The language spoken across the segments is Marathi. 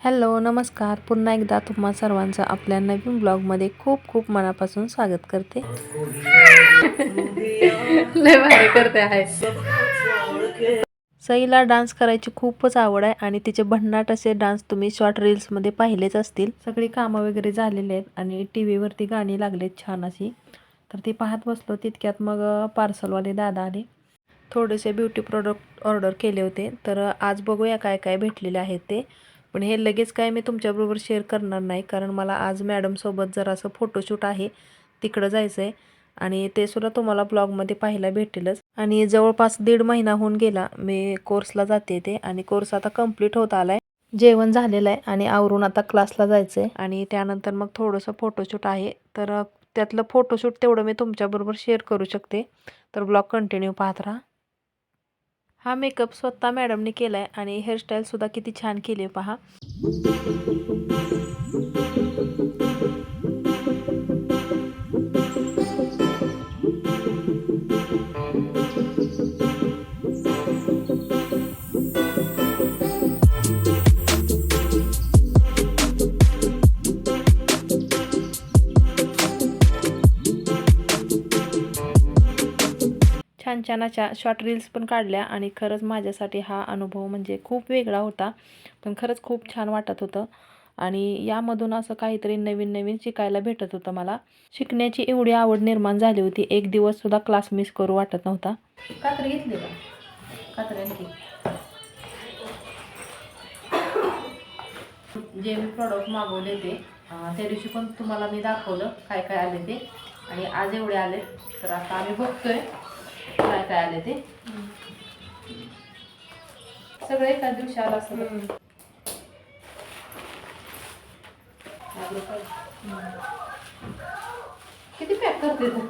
हॅलो नमस्कार. पुन्हा एकदा तुम्हा सर्वांचं आपल्या नवीन ब्लॉगमध्ये खूप खूप मनापासून स्वागत करते. लय भारी करते आहे सईला डान्स करायची खूपच आवड आहे आणि तिचे भन्नाट असे डान्स तुम्ही शॉर्ट रील्समध्ये पाहिलेच असतील. सगळी कामं वगैरे झालेली आहेत आणि टी व्हीवरती गाणी लागलेत छान अशी. तर ती पाहत बसलो तितक्यात मग पार्सलवाले दादा आले. थोडेसे ब्युटी प्रोडक्ट ऑर्डर केले होते. तर आज बघूया काय काय भेटलेले आहेत ते. पण हे लगेच काय मी तुमच्याबरोबर शेअर करणार नाही कारण मला आज मॅडमसोबत जरासं फोटोशूट आहे तिकडं जायचं आहे आणि ते सुद्धा तुम्हाला ब्लॉगमध्ये पाहायला भेटेलच. आणि जवळपास दीड महिना होऊन गेला मी कोर्सला जाते ते आणि कोर्स आता कंप्लीट होत आला आहे जेवण झालेलं आहे आणि आवरून आता क्लासला जायचं आहे आणि त्यानंतर मग थोडंसं फोटोशूट आहे. तर त्यातलं फोटोशूट तेवढं मी तुमच्याबरोबर शेअर करू शकते. तर ब्लॉग कंटिन्यू पाहत राहा. हा मेकअप स्वतः मॅडमने केला आहे आणि हेअरस्टाईलसुद्धा किती छान केली आहे पहा. छान छान अशा शॉर्ट रील्स पण काढल्या आणि खरंच माझ्यासाठी हा अनुभव म्हणजे खूप वेगळा होता. पण खरंच खूप छान वाटत होतं. आणि यामधून असं काहीतरी नवीन नवीन शिकायला भेटत होतं मला. शिकण्याची एवढी आवड निर्माण झाली होती एक दिवससुद्धा क्लास मिस करू वाटत नव्हता. कात्री घेतली का? कात्र्यांची जे मी प्रॉडक्ट मागवले ते त्या दिवशी पण तुम्हाला मी दाखवलं काय काय आले ते. आणि आज एवढे आले तर आता आम्ही बघतोय. काय काय आले ते सगळं एकाच दिवशी आलं असतं किती पॅक करते तू?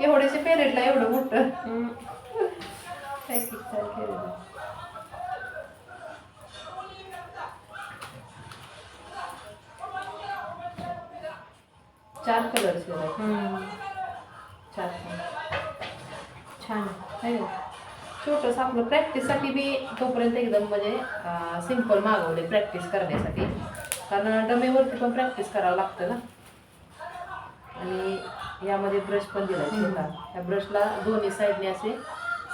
एवढ्याच्या पेरेटला एवढं मोठं. पॅकिंग केलेलं. चार कलर्स चार छान आहे. छोटंसं आपलं प्रॅक्टिससाठी बी तोपर्यंत एकदम म्हणजे सिंपल मागवले प्रॅक्टिस करण्यासाठी. कारण डमेवरती पण प्रॅक्टिस करावं लागतं ना. आणि यामध्ये ब्रश पण दिला छोटा. त्या ब्रशला दोन्ही साईडने असे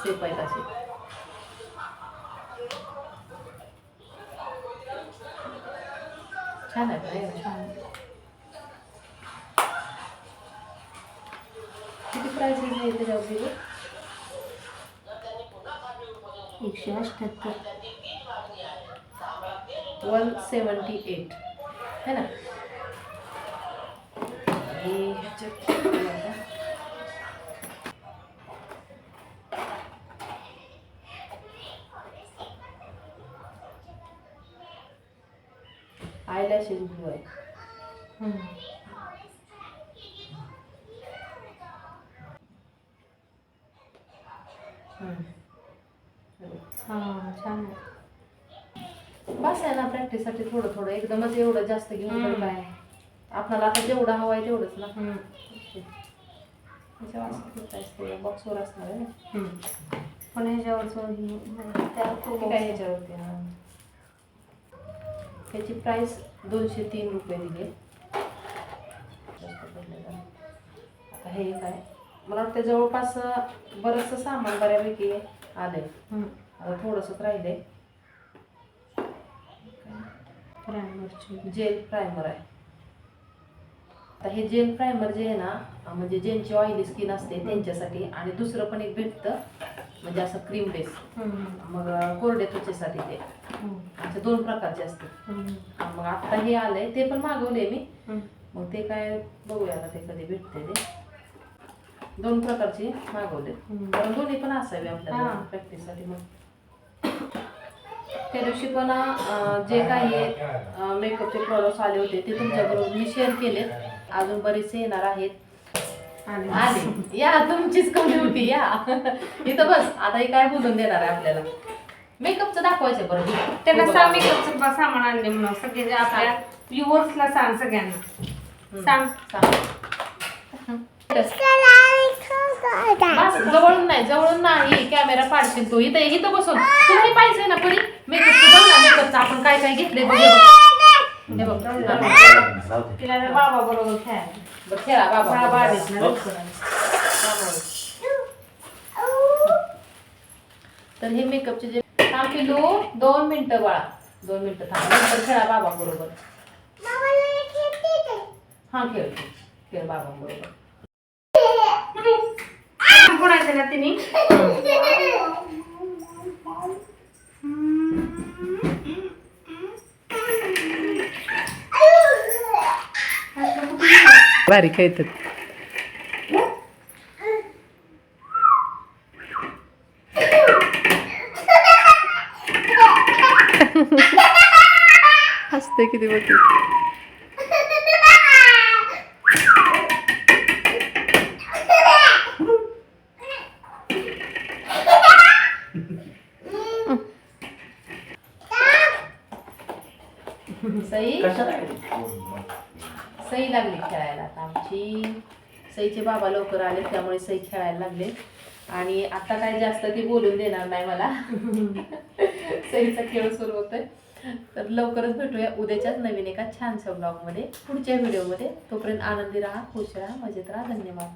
सेप आहेत असे. छान आहे छान. किती प्राइस आहे त्याच्यावरती? एकशे अठ्ठ्याहत्तर वन सेवन्टी एट है ना आणि आहे? आयलॅशेस ब्लू आहे हम्म. हां छान आहे. बस आहे ना प्रॅक्टिससाठी थोडं थोडं. एकदमच एवढं जास्त घेऊन तर काय? आपल्याला आता जेवढं हवं आहे तेवढंच ना. बॉक्सवर असणार आहे ना. पण ह्याच्यावरचं ह्याच्यावरती. ह्याची प्राइस दोनशे तीन रुपये दिली. आता हे काय मला वाटतं जवळपास बरंचसं सामान बऱ्यापैकी आलंय. आता थोडंसंच राहिलंय प्रायमरची जेल प्रायमर आहे आता हे जेल प्रायमर जे आहे ना म्हणजे ज्यांची ऑइली स्किन असते त्यांच्यासाठी आणि दुसरं पण एक भेटतं म्हणजे असं क्रीम बेस. मग अं, कोरड्या त्वचेसाठी ते. असे दोन प्रकारचे असते. मग आता हे आलंय ते पण मागवले मी. मग ते काय बघूया आता ते कधी भेटते ते दोन प्रकारचे मागवले. कारण दोन्ही पण असावे आपल्याला हा. प्रॅक्टिससाठी मग. त्या दिवशी पण जे काही मेकअपचे प्रॉडक्ट्स आले होते ते तुमच्याबरोबर मी शेअर केलेत. अजून बरेचसे येणार आहेत. आले. आले. या तुमचीच कमी होती या. इथं बस आता हे काय बोलून देणार आहे आपल्याला? मेकअपचं दाखवायचं बरं. त्यांना सांग मेकअपचं सामान आणले म्हणून. सगळे जे आपल्या व्ह्युअर्सला सांग सगळ्यांना. सांग. सांग. बस जवळून नाही जवळून नाही. कॅमेरा पाडशील तू. इथं इथं बसून. तुला हे पाहिजे ना परी? मेकअपचं बघ ना मेकअपचं आपण काय काय घेतलंय बघ. हे बघ. बघ. तिला ना बाबा बरोबर खेळायला बघ खेळा बाबा. बाबा. आलेत ना. तर हे मेकअपचे जे थांब पिलू दोन मिनिटं बाळा. दोन मिनिटं थांब. नंतर खेळा बाबा बरोबर. हा खेळ. खेळ बाबा बरोबर. कोणाचं ना तिने भारी खेळतात हसते किती बघ सई? सई लागली खेळायला आता आमची. सईचे बाबा लवकर आले त्यामुळे सई खेळायला लागले. आणि आता काय जास्त ती बोलून देणार नाही मला. सईचा खेळ सुरू होतोय. तर लवकरच भेटूया उद्याच्याच नवीन एका छानशा ब्लॉगमध्ये पुढच्या व्हिडिओमध्ये तोपर्यंत आनंदी राहा खुश राहा मजेत राहा. धन्यवाद.